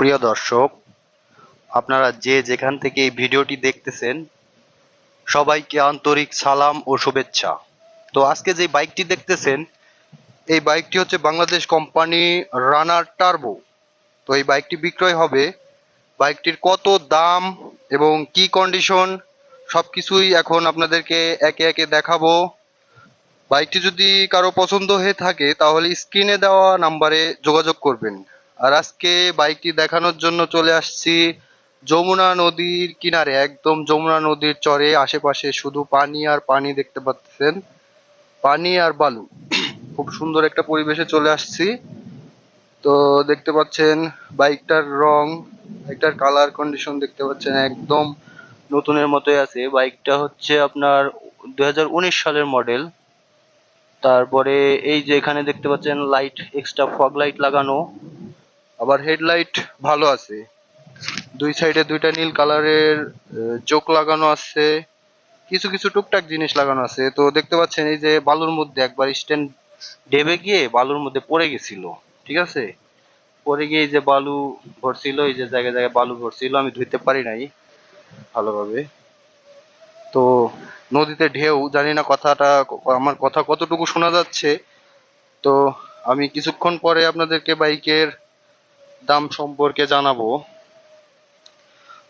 প্রিয় দর্শক, আপনারা যে যেখান থেকে এই ভিডিওটি দেখতেছেন, সবাইকে আন্তরিক সালাম ও শুভেচ্ছা। তো আজকে যে বাইকটি দেখতেছেন, এই বাইকটি হচ্ছে বাংলাদেশ কোম্পানি রানার টার্বো। তো এই বাইকটি বিক্রয় হবে, বাইকটির কত দাম এবং কি কন্ডিশন সব কিছুই এখন আপনাদেরকে একে একে দেখাবো। বাইকটি যদি কারও পছন্দ হয়ে থাকে, তাহলে স্ক্রিনে দেওয়া নাম্বারে যোগাযোগ করবেন। আর আজকে বাইকটি দেখানোর জন্য চলে আসছি যমুনা নদীর কিনারে, একদম যমুনা নদীর চরে, আশেপাশে শুধু পানি আর পানি দেখতে পাচ্ছেন। পানি আর বালু। খুব সুন্দর একটা পরিবেশে চলে আসছি। তো দেখতে পাচ্ছেন, বাইকটার রং, বাইকটার কালার কন্ডিশন দেখতে পাচ্ছেন, একদম নতুনের মতোই আছে। বাইকটা হচ্ছে আপনার দুই হাজার উনিশ সালের মডেল তারপরে এই যে এখানে দেখতে পাচ্ছেন লাইট এক্সট্রা ফগ লাইট লাগানো। আবার হেডলাইট ভালো আছে। দুই সাইডে দুইটা নীল কালারের চোখ লাগানো আছে। কিছু কিছু টুকটাক জিনিস লাগানো আছে। তো দেখতে পাচ্ছেন এই যে বালুর মধ্যে একবার স্ট্যান্ড ডেবে গিয়ে বালুর মধ্যে পড়ে গেছিল। ঠিক আছে? পরে গিয়ে এই যে বালু ভরছিল, এই যে জায়গায় জায়গায় বালু ভরছিল, আমি ধুইতে পারি নাই ভালোভাবে। তো নদীতে ঢেউ, জানি না কথাটা, আমার কথা কতটুকু শোনা যাচ্ছে। তো আমি কিছুক্ষণ পরে আপনাদেরকে বাইকের দাম সম্পর্কে জানাব।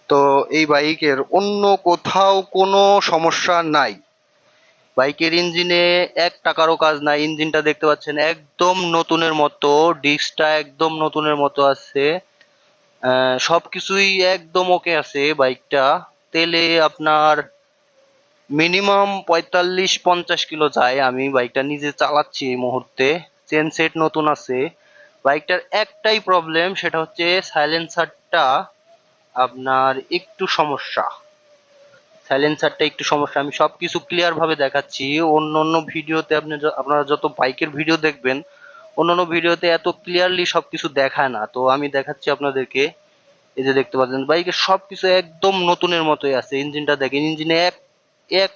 তো এই বাইকের অন্য কোথাও কোনো সমস্যা নাই। বাইকের ইঞ্জিনে এক টাকারও কাজ নাই। ইঞ্জিনটা দেখতে পাচ্ছেন একদম নতুনের মতো ডিস্কটা একদম নতুনের মতো আছে। আহ, সবকিছুই একদম ওকে আছে বাইকটা। তেলে আপনার মিনিমাম পঁয়তাল্লিশ পঞ্চাশ কিলো যায়। আমি বাইকটা নিজে চালাচ্ছি এই মুহূর্তে। চেন সেট নতুন আছে। বাইকটার একটাই প্রবলেম সেটা হচ্ছে সাইলেন্সারটা আপনার একটু সমস্যা। সাইলেন্সারটা একটু সমস্যা। আমি সবকিছু ক্লিয়ার ভাবে দেখাচ্ছি। অন্য অন্য ভিডিওতে আপনি আপনারা যত বাইকের ভিডিও দেখবেন, অন্য অন্য ভিডিওতে এত ক্লিয়ারলি সব কিছু দেখায় না। তো আমি দেখাচ্ছি আপনাদেরকে। এই যে দেখতে পাচ্ছেন, বাইকের সব কিছু একদম নতুনের মতোই আছে। ইঞ্জিনটা দেখেন, ইঞ্জিনে এক এক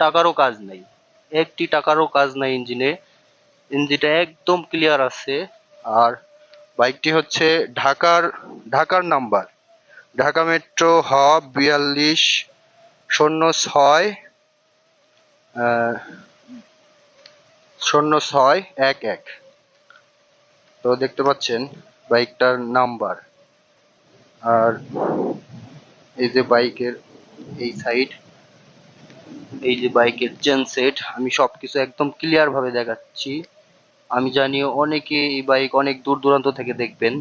টাকারও কাজ নাই। একটি টাকারও কাজ নাই ইঞ্জিনে। ইঞ্জিনটা একদম ক্লিয়ার আছে। আর বাইকটি হচ্ছে ঢাকার ঢাকার নাম্বার। ঢাকা মেট্রো হ বিয়াল্লিশ শূন্য ছয় শূন্য ছয় এক এক। তো দেখতে পাচ্ছেন বাইকটার নাম্বার। আর এই যে বাইকের এই সাইড, এই যে বাইকের চেন সেট, আমি সব কিছু একদম ক্লিয়ার ভাবে দেখাচ্ছি। আমি জানি অনেকে এই বাইক অনেক দূর দূরান্ত থেকে দেখবেন।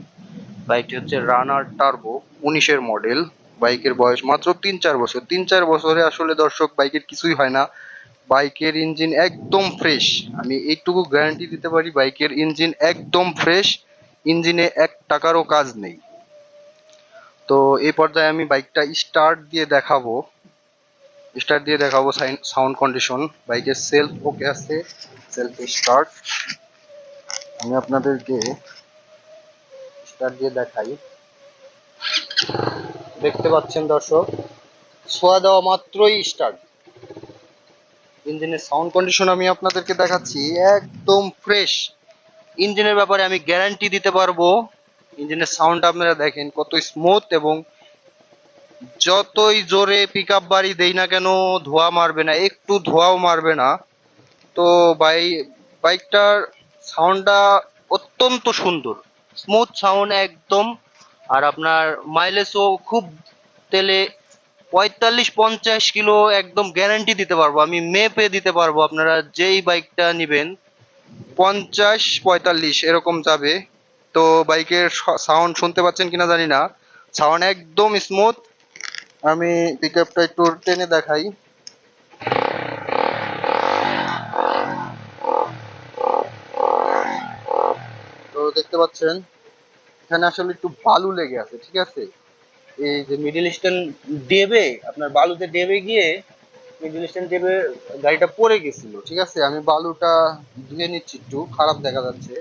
বাইকটি হচ্ছে রানার টার্বো উনিশের মডেল বাইকের বয়স মাত্র তিন চার বছর। তিন চার বছরে আসলে দর্শক বাইকের কিছুই হয় না। বাইকের ইঞ্জিন একদম ফ্রেশ আমি এইটুকু গ্যারান্টি দিতে পারি বাইকের ইঞ্জিন একদম ফ্রেশ ইঞ্জিনে এক টাকারও কাজ নেই। তো এই পর্যায়ে আমি বাইকটা স্টার্ট দিয়ে দেখাবো। স্টার্ট দিয়ে দেখাবো সাউন্ড কন্ডিশন বাইকের সেলফ ওকে আছে। সেলফ স্টার্ট আমি আপনাদেরকে স্টার্ট দিয়ে দেখাই। দেখতে পাচ্ছেন দর্শক, ছোঁয়া দেওয়া মাত্রই স্টার্ট ইঞ্জিনের সাউন্ড কন্ডিশন আমি আপনাদেরকে দেখাচ্ছি, একদম ফ্রেশ ইঞ্জিনের ব্যাপারে আমি গ্যারান্টি দিতে পারব। ইঞ্জিনের সাউন্ড আপনারা দেখেন কত স্মুথ এবং যতই জোরে পিক আপ বাড়ি দেই না কেন, ধোয়া মারবে না, একটু ধোয়াও মারবে না। তো বাই বাইকটার সাউন্ডটা অত্যন্ত সুন্দর। স্মুথ সাউন্ড একদম। আর আপনার মাইলেজও খুব তেলে পঁয়তাল্লিশ, পঞ্চাশ কিলো একদম গ্যারান্টি দিতে পারব। আমি মেপে দিতে পারব। আপনারা যেই বাইকটা নেবেন, পঞ্চাশ, পঁয়তাল্লিশ এরকম যাবে। তো বাইকের সাউন্ড শুনতে পাচ্ছেন কিনা জানি না। সাউন্ড একদম স্মুথ আমি পিক একটু টেনে দেখাই। দেখতে পাচ্ছেন, এখানে আসলে একটু বালু লেগে আছে, ঠিক আছে? এই যে মিডিল স্ট্যান্ড দেবে আপনার বালুতে দেবে গিয়ে মিডিল স্ট্যান্ড দেবে গাড়িটা পড়ে গেছিল, ঠিক আছে? আমি বালুটা ধুয়ে নিচ্ছি একটু, খারাপ দেখা যাচ্ছে।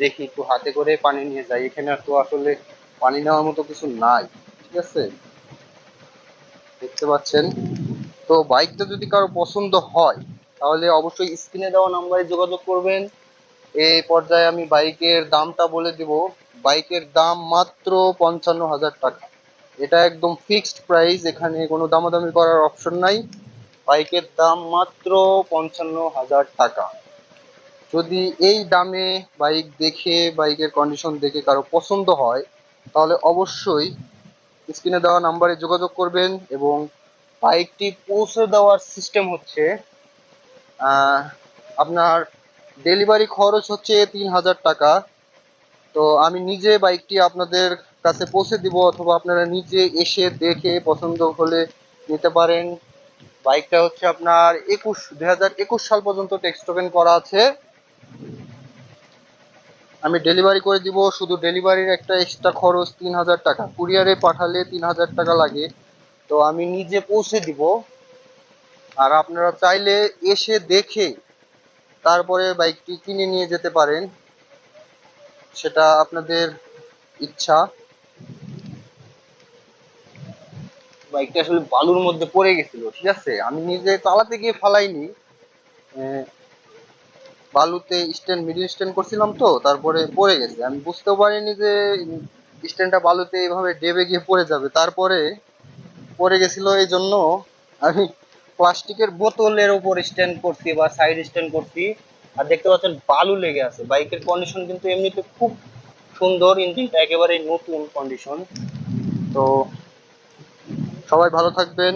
দেখি একটু হাতে করে পানি নিয়ে যাই, এখানে তো আসলে পানি নেওয়ার মতো কিছু নাই, ঠিক আছে? দেখতে পাচ্ছেন? তো বাইকটা যদি কারও পছন্দ হয়, তাহলে অবশ্যই স্ক্রিনে দেওয়া নাম্বারে যোগাযোগ করবেন। এই পর্যায়ে আমি বাইকের দামটা বলে দিব। বাইকের দাম মাত্র পঞ্চান্ন হাজার টাকা। এটা একদম ফিক্সড প্রাইস এখানে কোনো দামাদামি করার অপশন নাই। বাইকের দাম মাত্র পঞ্চান্ন হাজার টাকা। যদি এই দামে বাইক দেখে, বাইকের কন্ডিশন দেখে কারও পছন্দ হয়, তাহলে অবশ্যই স্ক্রিনে দেওয়া নাম্বারে যোগাযোগ করবেন এবং বাইকটি পৌঁছে দেওয়ার সিস্টেম হচ্ছে আপনার ডেলিভারি খরচ হচ্ছে তিন হাজার টাকা। তো আমি নিজে বাইকটি আপনাদের কাছে পৌঁছে দিব অথবা আপনারা নিজে এসে দেখে পছন্দ হলে নিতে পারেন। বাইকটা হচ্ছে আপনার একুশ দুই সাল পর্যন্ত টেক্সট টোকেন করা আছে। আমি ডেলিভারি করে দিব, শুধু ডেলিভারির একটা এক্সট্রা খরচ তিন হাজার টাকা। কুরিয়ারে পাঠালে তিন হাজার টাকা লাগে। তো আমি নিজে পৌঁছে দিব। আর আপনারা চাইলে এসে দেখে তারপরে বাইকটি কিনে নিয়ে যেতে পারেন। সেটা আপনাদের ইচ্ছা। বাইকটা আসলে বালুর মধ্যে পড়ে গেছিল, ঠিক আছে? আমি নিজে চালাতে গিয়ে ফালাইনি। বালুতে স্ট্যান্ড, মিডিল স্ট্যান্ড করছিলাম তো, তারপরে পড়ে গেছে। আমি বুঝতেও পারিনি যে স্ট্যান্ডটা বালুতে এভাবে ডেবে গিয়ে পড়ে যাবে। তারপরে পড়ে গেছিল এই জন্য আমি প্লাস্টিকের বোতলের উপর স্ট্যান্ড করছি বা সাইড স্ট্যান্ড করছি। আর দেখতে পাচ্ছেন বালু লেগে আছে। বাইকের কন্ডিশন কিন্তু এমনিতে খুব সুন্দর ইঞ্জিনটা একেবারে নতুন কন্ডিশন তো সবাই ভালো থাকবেন।